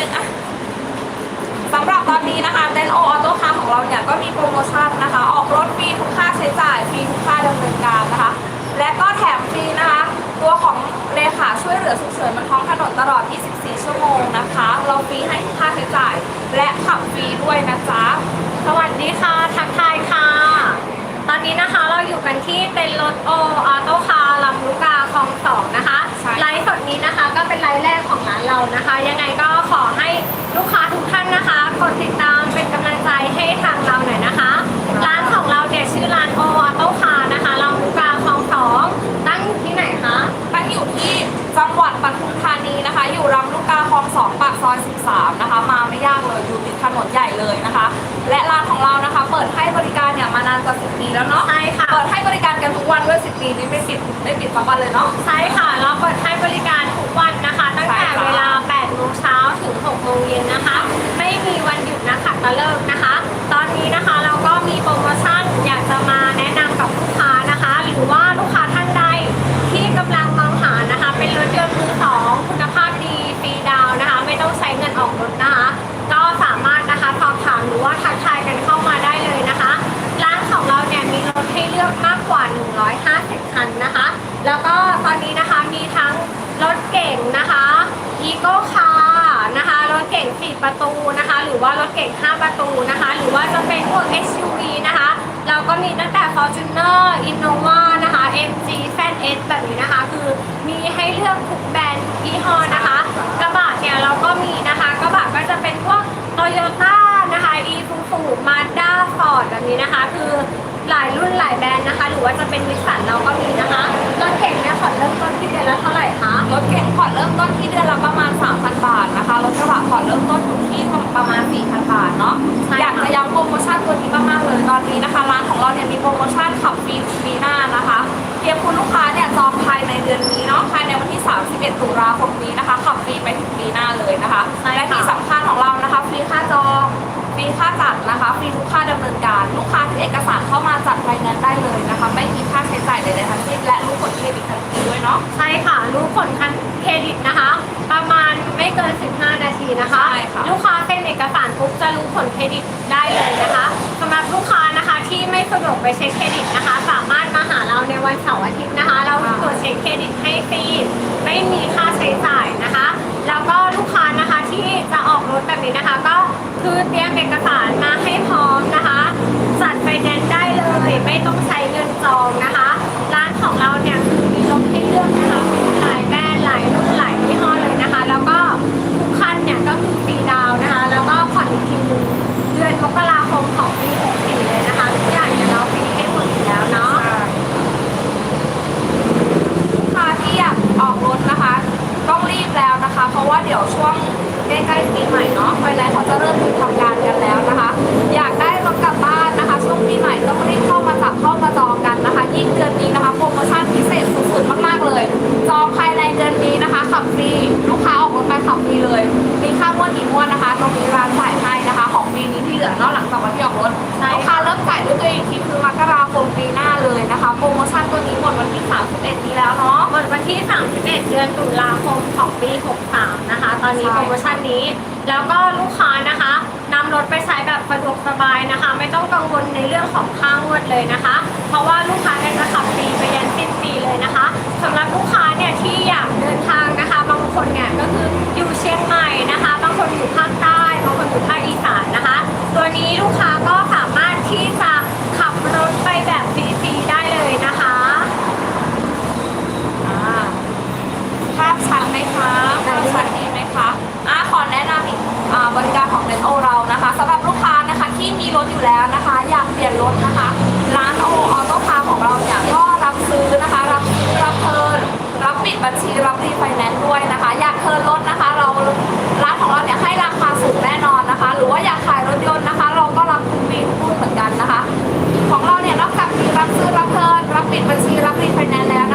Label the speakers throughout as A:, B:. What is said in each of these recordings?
A: นึ
B: งอะสำหรับตอนนี้นะคะเต็นโอออโต้คาร์ของเราเนี่ยก็มีโปรโมชั่นนะคะ ออกรถฟรีทุกค่าใช้จ่ายฟรีทุกค่าดำเนินการนะคะ และก็แถมฟรีนะคะ ตัวของเลขาช่วยเหลือฉุกเฉินบนท้องถนนตลอด 24 ชั่วโมงนะคะ เราฟรีให้ทุกค่าใช้จ่าย และขับฟรีด้วยนะจ๊ะ
A: สวัสดีค่ะทักทายค่ะ ตอนนี้นะคะเราอยู่กันที่เต็นท์รถโอออโต้คาร์ลำลูกกาคลองสองนะคะ
B: ใช่
A: ไลฟ์สดนี้นะคะก็เป็นไลฟ์แรกของร้านเรานะคะ ยังไงก็ขอให้ลูกค้าทุกท่านนะคะ กดติดตามเป็นกำลังใจให้ทาง
B: แล้วก็
A: ตอนนี้นะคะมีทั้งรถเก่งนะคะอีโก้คาร์นะคะรถเก่ง4ประตูนะคะ หรือว่ารถเก่ง5ประตูนะคะ หรือว่าจะเป็นพวก SUV นะคะ เราก็มีตั้งแต่ Fortuner Innova นะคะ MG ZS แบบนี้นะคะ คือมีให้เลือกทุกแบรนด์ทุกยี่ห้อนะคะ กระบะเนี่ยเราก็มีนะคะ กระบะก็จะเป็นพวก Toyota นะคะ e s u z u Mazda Ford แบบนี้นะคะ คือหลายรุ่นหลายแบรนด์นะคะ หรือว่าจะเป็นนิสันเราก็มีนะคะ รถเก่งเนี่ยขอเริ่มต้นที่เดือนละเท่าไหร่คะ
B: รถเก๋งผ่อนเริ่มต้นที่เดือนละประมาณ 3,000 บาทนะคะ รถกระบะผ่อนเริ่มต้นอยู่ที่ประมาณ 4,000 บาทเนาะ
A: ใช่ค่ะ
B: อยากจะย้ำโปรโมชั่นตัวนี้มากๆเลยตอนนี้นะคะ ร้านของเราเนี่ยมีโปรโมชั่นขับฟรีถึงปีหน้านะคะเพียงคุณลูกค้าเนี่ยจองภายในเดือนนี้เนาะ ภายในวันที่ 31 ตุลาคมนี้นะคะ ขับฟรีไปถึงปีหน้าเลยนะคะ
A: ใช่ค่ะ
B: และที่สำคัญของเรานะคะ ฟรีค่าจองฟรีค่าจัดนะคะ ฟรีทุกค่าดำเนินการ ลูกค้าที่เอกสารเข้ามาจัดไฟแนนซ์ได้เลยนะคะ ไม่มีค่าใช้จ่ายใดๆทั้งสิ้นและรู้ผล เครดิตทันทีด้วยเนาะ
A: ใช่ค่ะ รู้ผลคันเครดิตนะคะ ประมาณไม่เกิน 15 นาทีนะคะ
B: ใช่ค่ะ
A: ลูกค้าเซ็นเอกสารปุ๊บจะรู้ผลเครดิตได้เลยนะคะสำหรับลูกค้านะคะที่ไม่สะดวกไปเช็คเครดิตนะคะ สามารถมาหาเราในวันเสาร์อาทิตย์นะคะ เราตรวจเช็คเครดิตให้ฟรีไม่มีค่าใช้จ่ายนะคะ แล้วก็ลูกค้านะคะที่จะออกรถแบบนี้นะคะ ก็คือเตรียมเอกสารมาให้พร้อมนะคะ จัดไฟแนนซ์ได้เลย ไม่ต้องใช้เงินจองนะคะ ร้านของเราเนี่ยคือมีรถให้ เลือกนะคะ หลายแบรนด์หลายรุ่นหลายยี่ห้อเลยนะคะ แล้วก็ทุกคันเนี่ยก็คือฟรีดาวนะคะ แล้วก็ผ่อนอีกทีนึง ดวัน
B: ที่ 31 เดื
A: อนตุลาคมของปี 63 นะคะ ตอนนี้
B: ใช่
A: โปรโมชั่นนี้ แล้วก็ลูกค้านะคะนำรถไปใช้แบบสะดวกสบายนะคะ ไม่ต้องกังวลในเรื่องของค่างวดเลยนะคะ เพราะว่าลูกค้าเนี่ยจะขับฟรีไปยันสิ้นปีเลยนะคะสำหรับลูกค้าเนี่ยที่อยากเดินทางนะคะ บางคนเนี่ยก็คืออยู่เชียงใหม่นะคะ บางคนอยู่ภาคใต้ บางคนอยู่ภาคอีสานนะคะ ตัวนี้ลูกค้าก็สามารถ
B: ที่ รถอยู่แล้วนะคะ อยากเปลี่ยนรถนะคะ ร้านโอออโต้พาของเราเนี่ยก็รับซื้อนะคะ รับรับเพิร์นรับปิดบัญชีรับรีไฟแนนซ์ด้วยนะคะ อยากเทิร์นรถนะคะ เราร้านของเราเนี่ยให้ราคาสูงแน่นอนนะคะ หรือว่าอยากขายรถยนต์นะคะ เราก็รับ
A: คุณมี
B: หุ้เหมือนกันนะ
A: คะ ของเราเนี่ยนอกจากมีรับซื้อรับเพิร์นรับปิด
B: บัญชีรับรีไฟแนนซ์แล้ว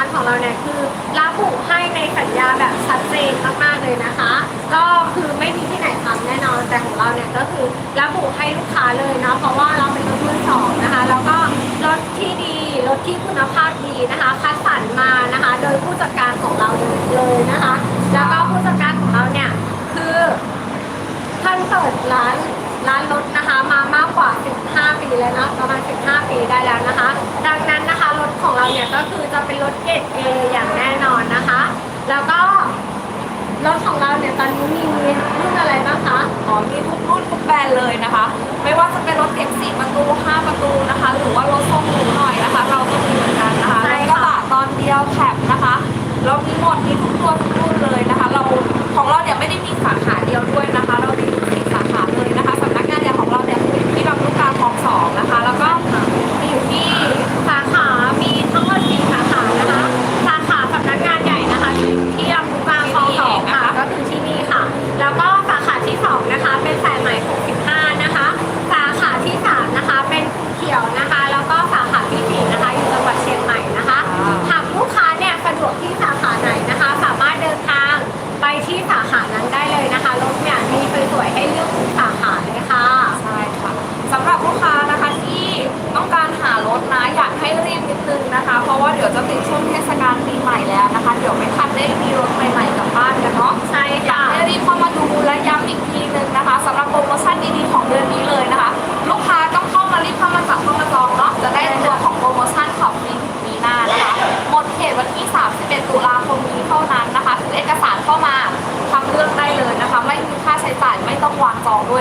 A: างร้านของเราเนี่ยคือระบุให้ในสัญญาแบบชัดเจนมากๆเลยนะคะ ก็คือไม่มีที่ไหนทำแน่นอนแต่ของเราเนี่ยก็คือระบุให้ลูกค้าเลยเนาะเพราะว่าเราเป็นรถมือสองนะคะแล้วก็รถที่ดีรถที่คุณภาพดีนะคะคัดสรรมานะคะ โดยผู้จัดการของเราเลยนะคะ แล้วก็ผู้จัดการของเราเนี่ยคือท่านเปิดร้านร้านรถนะคะมามากกว่า 15 ปีแล้วนะประมาณ 15 ปีได้แล้วนะคะ ดังนั้นนะคะรถของเราเนี่ยก็คือจะเป็นรถเกรดเออย่างแน่นอนนะคะ แล้วก็รถของเราเนี่ยตอนนี้มีรุ่นอะไรบ้างคะ
B: อ๋อมีทุกรุ่นทุกแบรนด์เลยนะคะ ไม่ว่าจะเป็นรถเก๋งสี่ประตู5ประตูนะคะ หรือว่ารถทรงหรูหน่อยนะคะ เราก็มีเหมือนกันนะคะ
A: ใช่
B: รถก
A: ค่ะ
B: ระบะตอนเดียวแคปนะคะเรามีหมดมี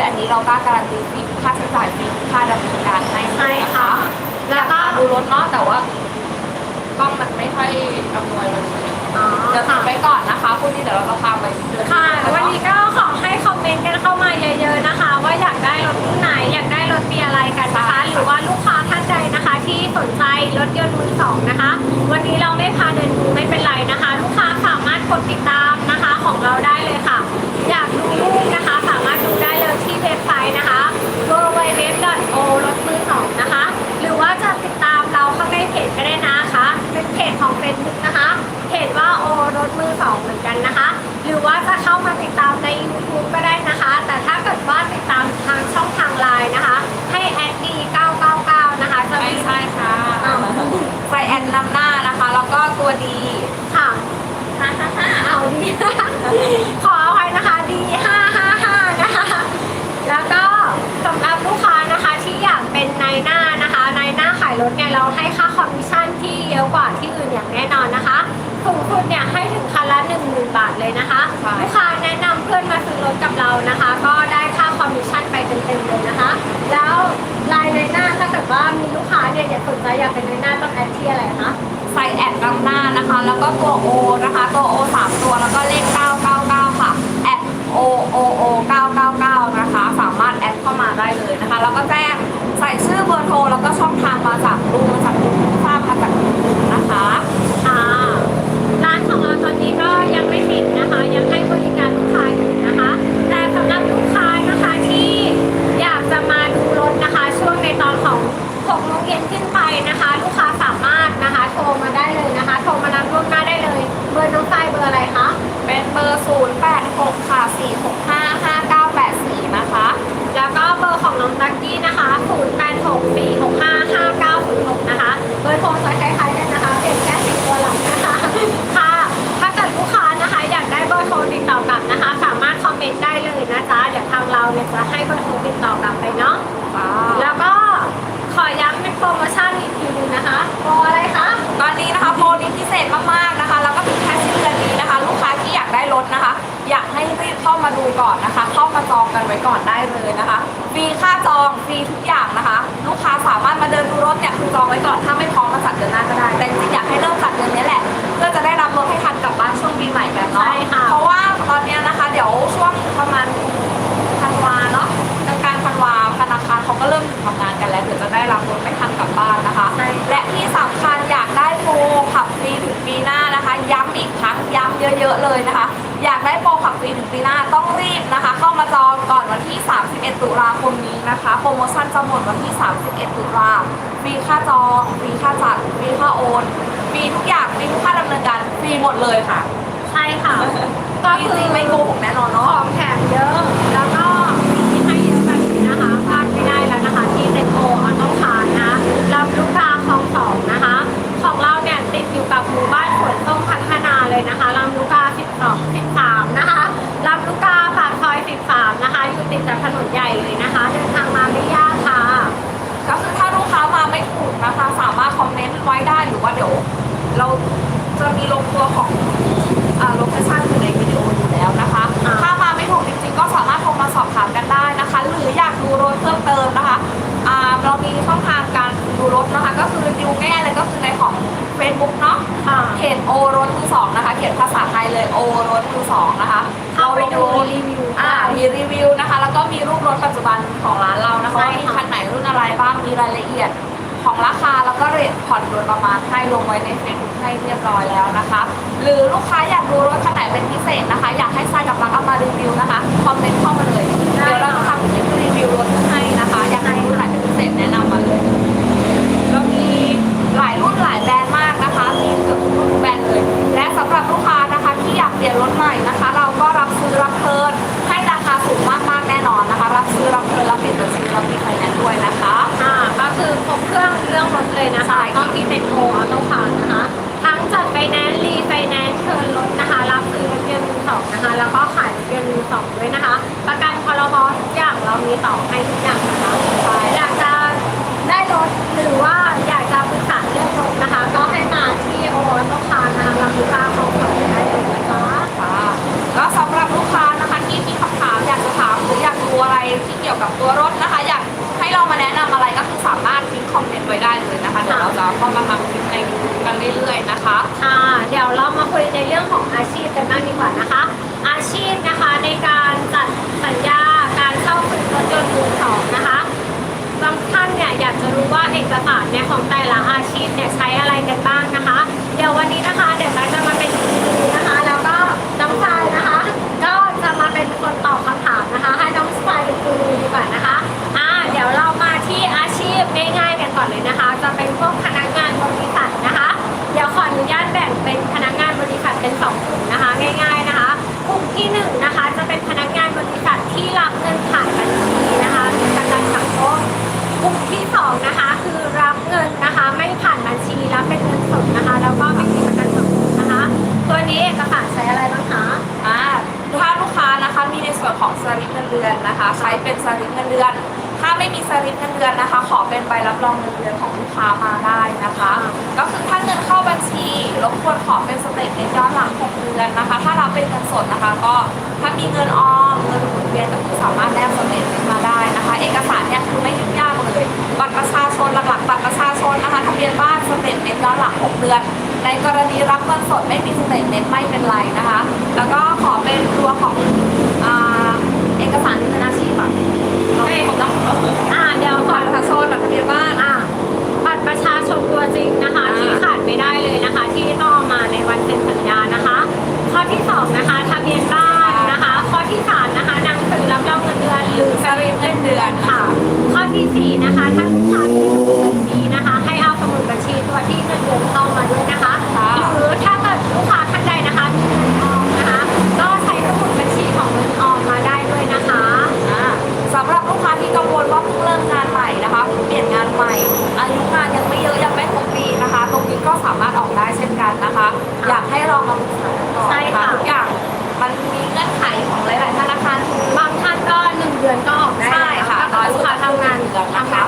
B: องด้วยอันนี้เรากล้าการันตีฟรีค่าใช้จ่ายฟรีค่าดำเนินการให้
A: ใช่ค่ะ
B: แล้วก็ดูรถเนาะแต่ว่ากล้องมันไม่ค่อยอำนวยวันนี้
A: อ๋อ
B: เดี๋ยว
A: ค่ะ
B: ทำไว้ก่อนนะคะพรุ่งนี้เดี๋ยวเราจะพาไปเดิน
A: ค่ะ
B: เนาะ
A: วันนี้ก็ขอให้คอมเมนต์กันเข้ามาเยอะ ๆนะคะ ว่าอยากได้รถรุ่นไหนอยากได้รถปีอะไรกันนะคะหรือว่าลูกค้าท่านใดนะคะ ที่สนใจรถยนต์มือสองนะคะ วันนี้เราไม่พาเดินดูไม่เป็นไรนะคะ ลูกค้าสามารถกดติดตามนะคะของเราได้เลยค่ะ อยากดูรูปนะคะ สามารถดูได้เลยที่เว็บไซต์นะคะ www.o รถมือสองนะคะ หรือว่าจะติดตามเราเข้าในเพจก็ได้นะคะ เป็นเพจของ Facebook นะคะเพจว่าโอรถมือสองเหมือนกันนะคะ หรือว่าจะเข้ามาติดตามใน YouTube ก็ได้นะคะ แต่ถ้าเกิดว่าติดตามทางช่องทางไลน์นะคะ ให้แอดดี999 นะคะจะ
B: ไม่
A: มี
B: ใช่ค่ะ
A: อ้าว
B: ใส่แอนนำหน้านะคะ แล้วก็ตัวดี
A: ค่ะฮ่าฮ่าฮ่าเอาดีขออภัยนะคะดี555นะคะ แล้วก็สำหรับลูกค้านะคะที่อยากเป็นนายหน้านะคะนายหน้าขายร ถเนี่ยเราให้ค่าคอมมิชชั่นที่เยอะกว่าที่อื่นอย่างแน่นอนนะคะสูงสุดเนี่ยให้ถึงคันละ1 0,000 บาทเลยนะคะ
B: ใช่
A: ลูกค้าแนะนำเพื่อนมาซื้อรถกับเรานะคะ ก็ได้ค่าคอมมิชชั่นไปเต็มๆเลยนะคะ แล้วรายในหน้าถ้าเกิดว่ามีลูกค้าเนี่ยอยากสนใจอยากเป็นในหน้าต้องแอดที่อะไรคะ
B: ใส่แอดนำหน้านะคะ แล้วก็ตัว O นะคะตัว O สามตัวแล้วก็เลข999ค่ะแอด O O O 999นะคะ สามารถแอดเข้ามาได้เลยนะคะ แล้วก็แจ้งใส่ชื่อเบอร์โทรแล้วก็ช่องทางมาจากรูมาจากรูทราบมาจากรูนะคะ
A: อ่าร้านของเราตอนนี้ก็ยังไม่ปิดนะคะ ยังให้บริการลูกค้าอยู่นะคะ แต่สำหรับลูกค้านะคะที่อยากจะมาดูรถนะคะ ช่วงในตอนของ6โมงเย็นขึ้นไปนะคะ ลูกค้า
B: ก่อนนะคะ เข้ามาจองกันไว้ก่อนได้เลยนะคะ ฟรีค่าจองฟรีทุกอย่างนะคะ ลูกค้าสามารถมาเดินดูรถเนี่ยคือจองไว้ก่อน ถ้าไม่พร้อมมาจัดเดือนหน้าก็ได้ แต่จริงๆอยากให้เริ่มจัดเดือนนี้แหละเพื่อจะได้รับรถให้ทันกลับบ้านช่วงปีใหม่กันเนาะ
A: ใช่ค่ะ
B: เพราะว่าตอนเนี้ยนะคะ เดี๋ยวช่วงประมาณธันวาเนาะกลางๆธันวาธนาคารเขาก็เริ่มทำงานกันแล้วเดี๋ยวจะได้รับรถไม่ทันกลับบ้านนะคะ
A: ใช่
B: และที่สำคัญอยากได้โปรขับฟรีถึงปีหน้านะคะ ย้ำอีกครั้งย้ำเยอะ ๆ เลยนะคะ อยากได้โปรขับฟรีถึงปีหน้าต้องรีบนะคะ เข้ามาจองก่อนวันที่ 31ตุตุลาคมนี้นะคะ โปรโมชั่นจะหมดวันที่ 31 ตุลาฟรีค่าจองฟรีค่าจัดฟรีค่าโอนฟรีทุกอย่างฟรีทุกค่าดำเนินการฟรีหมดเลยค่ะ
A: ใช่ค่ะ ก็
B: จ
A: คือ
B: ริงๆไม่โกหกแน่นอน
A: ข
B: เนาะ
A: องแถมเยอะแล้วก็มีให้เยอะแบบนี้นะคะพลาดไม่ได้แล้วนะคะ ที่เซ็นโอออโต้คาร์นะลำลูกกาคลองสองนะคะ ของเราเนี่ยติดอยู่กับหมู่บ้านสวนส้มพัฒนาเลยนะคะลำลูกกา 12 13 นะคะลำลูกกาปากซอย 13 จากถนนใหญ่เลยนะคะ เดินทางมาไม่ยากค่ะ
B: ก็คือถ้าลูกค้ามาไม่ถูกนะคะ สามารถคอมเมนต์ไว้ได้หรือว่าเดี๋ยว เราจะมีลงตัวของ เดือนนะคะ ใช้เป็นสลิปเงินเดื
A: อน ถ้าไม่
B: มีสลิปเงิ
A: นเดือนนะคะ ขอเป็นใบ
B: รับรองเงินเดือนของลูกค้ามาได้นะคะ ก็คือถ้าเงินเข้าบัญชีรบกวนขอเป็นสเตทเมนต์ย้อนหลัง6เดือนนะคะ ถ้ารับเป็นเงินสดนะคะ ก็ถ้ามีเงินออมเงินหมุนเวียนก็คือสามารถแนบสเตทเมนต์มาได้นะคะ เอกสารเนี่ยคือไม่ยุ่งยากเลยบัตรประชาชนหลักๆบัตรประชาชนนะคะทะเบียนบ้านสเตทเมนต์ย้อนหลัง6เดือนในกรณีรับเงินสดไม่มีสเตทเมนต์ไม่เป็นไรนะคะ แล้วก็ขอเป็นตัวของ เอกสารที่เป็นอาชีพอะเราไม่ครบแล้ว
A: อ่าเดี๋ยวข
B: บั
A: อ
B: ตรประชาชนบัตรทะเบียนบ้าน
A: อ่าบัตรประชาชนตัวจริงนะคะ
B: อ่า
A: ที่ขาดไม่ได้เลยนะคะ ที่ต้องเอามาในวันเซ็นสัญญานะคะ ข้อที่สองนะคะทะเบียนบ้านนะคะ ข้อที่สามนะคะหนังสือรับรองเงินเดือนหรือสลิปเงินเดือนค่ะ ข้อที่สี่นะคะถ้าลูกค้ามี อายุงาน
B: ยังไม่เยอะยังไม่ครบปีนะคะ ตรงนี้ก็สามารถออกได้เช่นกันนะคะ อยากให้ลองมาปรึกษากันก่อน
A: ใช่
B: นะ
A: ค่ะ
B: คะทุกอย่างมันมีเงื่อนไขของหลาย ๆ ธนาคาร
A: บางท่านก็หนึ่งเดือนก็ออกได้
B: ใช่ค่ะ
A: ถ้าเกิดลูกค้าทำงาน
B: น้อยสุดก็
A: ทำงาน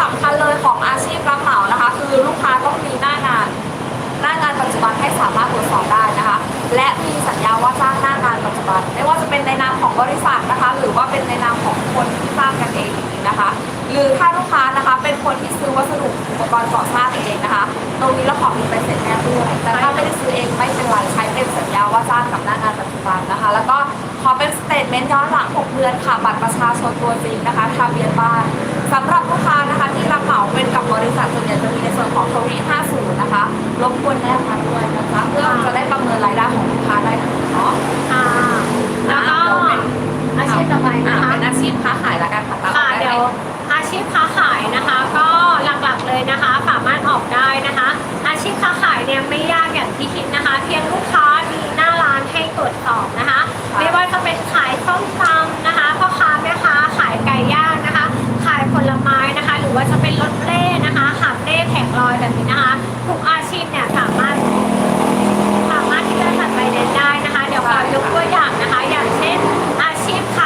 B: สำคัญเลยของอาชีพรับเหมานะคะ คือลูกค้าต้องมีหน้างาน หน้างานปัจจุบันให้สามารถตรวจสอบได้นะคะ และมีสัญญาว่าจ้างหน้างานปัจจุบัน ไม่ว่าจะเป็นในนามของบริษัทนะคะ หรือว่าเป็นในนามของคนที่จ้างกันเองนะคะ หรือถ้าลูกค้านะคะ เป็นคนที่ซื้อวัสดุอุปกรณ์ก่อสร้างเองนะคะ ตรงนี้เราขอมีใบเสร็จแนบด้วยแต่ถ้าไม่ได้ซื้อเองไม่เป็นไรใช้เป็นสัญญาว่าจ้างกับหน้างานปัจจุบันนะคะ แล้วก็ อเป็นสเตทเมนต์ย้อนหลัง 6 เดือนค่ะ บัตรประชาชนตัวจริงนะคะทะเบียนบ้านสำหรับลูกค้านะคะที่รับเหมาเป็นกับบริษัทส่วนใหญ่จะมีในส่วนของทวี50 นะคะรบกวนแนบมาด้วยนะคะเพื่อจะได้ประเมินรายได้ของลูกค้าได้ถูกเนาะ
A: ค่ะแล้วก็อาชีพต่อไป
B: อ่า
A: นะคะ
B: เป็นอาชีพค้าขายละกันค่ะตาม
A: ค่ะ
B: ออกได้
A: เดี๋ยว
B: ไหม
A: อาชีพค้าขายนะคะ ก็หลักๆเลยนะคะสามารถออกได้นะคะ อาชีพค้าขายเนี่ยไม่ยากอย่างที่คิดนะคะ เพียงลูกค้ามีหน้าร้านให้ตรวจสอบนะคะ ไม่ว่าจะเป็นขายส้มตำนะคะพ่อค้าแม่ค้าขายไก่ย่างนะคะ ขายผลไม้นะคะ หรือว่าจะเป็นรถเล่นะคะหาบเล่แผงลอยแบบนี้นะคะทุกอาชีพเนี่ยสามารถสามารถที่จะจัดไฟแนนได้นะคะ เดี๋ยวขอยกตัวอย่างนะคะ อย่างเช่นอาชีพค้า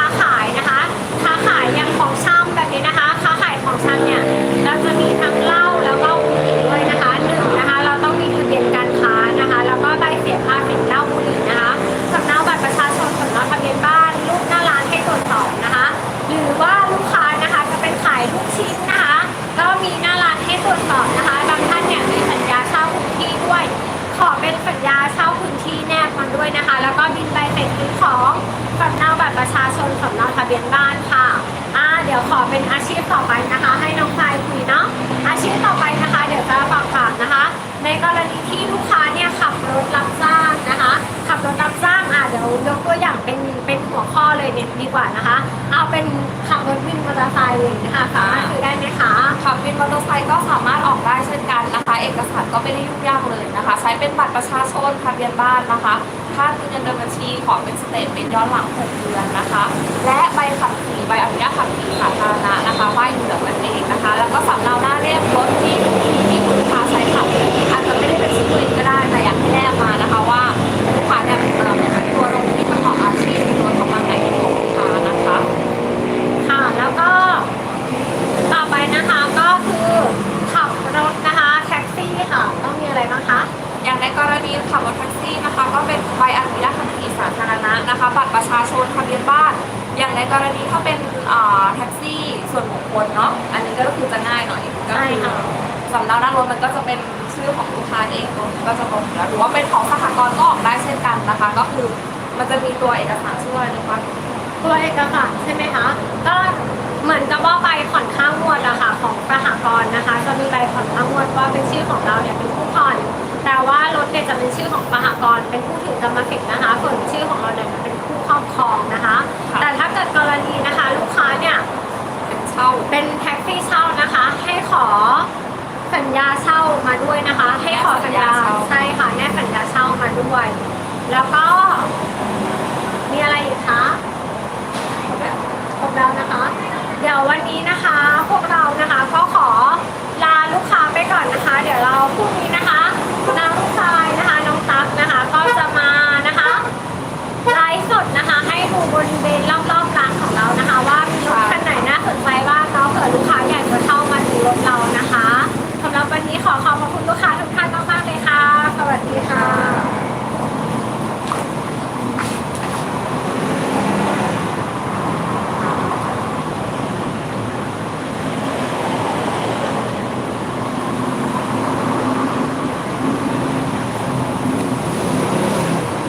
A: เป็นสัญญาเช่าพื้นที่แนบมันด้วยนะคะ แล้วก็บินใบเสร็จซื้อของสำเนาบัตรประชาชนสำเนาทะเบียนบ้านค่ะอ่าเดี๋ยวขอเป็นอาชีพต่อไปนะคะ ให้น้องชายคุยเนาะอาชีพต่อไปนะคะ เดี๋ยวจะฝากถามนะคะ ในกรณีที่ลูก ตัวอย่างเป็นเป็นหัวข้อเลยเนี่ยดีกว่านะคะ เอาเป็นขับรถวินมอเตอร์ไซค์เลยนะคะสามารถซื้อได้ไหมคะ
B: ขับวินมอเตอร์ไซค์ก็สามารถออกได้เช่นกันนะคะ เอกสารก็ไม่ได้ยุ่งยากเลยนะคะ ใช้เป็นบัตรประชาชนทะเบียนบ้านนะคะค่าเงินเดือนบัญชีขอเป็นสเตทเมนย้อนหลัง 6 เดือนนะคะ และใบขับขี่ใบอนุญาตขับขี่สาธารณะนะคะป้ายเหลืองนั่นเองนะคะ แล้วก็สำเนาหน้าเล่มรถ มันจะมีตัวเอกสารชื่ออะไรนะคะ
A: ตัวเอกสารใช่ไหมคะก็เหมือนกับว่าใบผ่อนค่างวดอะค่ะของสหกรณ์นะคะจะมีใบผ่อนค่างวดว่าเป็นชื่อของเราเนี่ยเป็นผู้ผ่อน แต่ว่ารถเนี่ยจะเป็นชื่อของสหกรณ์เป็นผู้ถือกรรมสิทธิ์นะคะ ส่วนชื่อของเราเนี่ยเป็นผู้ครอบครองนะคะ
B: ค่ะ
A: แต่ถ้าเกิดกรณีนะคะ ลูกค้าเนี่ย
B: เป็นเช่า
A: เป็นแท็กซี่เช่านะคะ ให้ขอสัญญาเช่ามาด้วยนะคะ ให้ขอสัญญา
B: แนบสัญญาเช่า
A: ใช่ค่ะแนบสัญญาเช่ามาด้วย แล้วก็มี อะไรอีกคะครบแล้วนะคะ เดี๋ยววันนี้นะคะ พวกเรานะคะก็